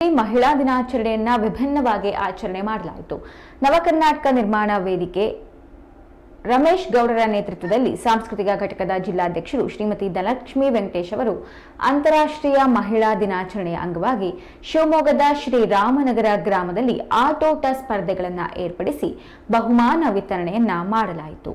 ಮಹಿಳಾ ದಿನಾಚರಣೆಯನ್ನ ವಿಭಿನ್ನವಾಗಿ ಆಚರಣೆ ಮಾಡಲಾಯಿತು ನವಕರ್ನಾಟಕ ನಿರ್ಮಾಣ ವೇದಿಕೆ ರಮೇಶ್ ಗೌಡರ ನೇತೃತ್ವದಲ್ಲಿ ಸಾಂಸ್ಕೃತಿಕ ಘಟಕದ ಜಿಲ್ಲಾಧ್ಯಕ್ಷರು ಶ್ರೀಮತಿ ಧನಲಕ್ಷ್ಮಿ ವೆಂಕಟೇಶ್ ಅವರು ಅಂತಾರಾಷ್ಟ್ರೀಯ ಮಹಿಳಾ ದಿನಾಚರಣೆಯ ಅಂಗವಾಗಿ ಶಿವಮೊಗ್ಗದ ಶ್ರೀರಾಮನಗರ ಗ್ರಾಮದಲ್ಲಿ ಆಟೋಟ ಸ್ಪರ್ಧೆಗಳನ್ನು ಏರ್ಪಡಿಸಿ ಬಹುಮಾನ ವಿತರಣೆಯನ್ನ ಮಾಡಲಾಯಿತು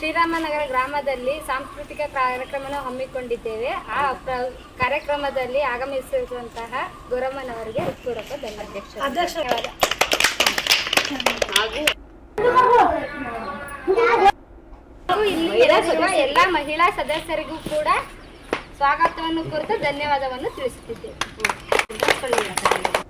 ಶ್ರೀರಾಮನಗರ ಗ್ರಾಮದಲ್ಲಿ ಸಾಂಸ್ಕೃತಿಕ ಕಾರ್ಯಕ್ರಮವನ್ನು ಹಮ್ಮಿಕೊಂಡಿದ್ದೇವೆ. ಆ ಪ್ರ- ಕಾರ್ಯಕ್ರಮದಲ್ಲಿ ಆಗಮಿಸಿರುವಂತಹ ಗೊರಮ್ಮನವರಿಗೆ ಹೃತ್ಪೂರ್ವಕ ಹಾಗೂ ಇಲ್ಲಿ ಎಲ್ಲ ಮಹಿಳಾ ಸದಸ್ಯರಿಗೂ ಕೂಡ ಸ್ವಾಗತವನ್ನು ಕುರಿತು ಧನ್ಯವಾದವನ್ನು ತಿಳಿಸುತ್ತಿದ್ದೇವೆ.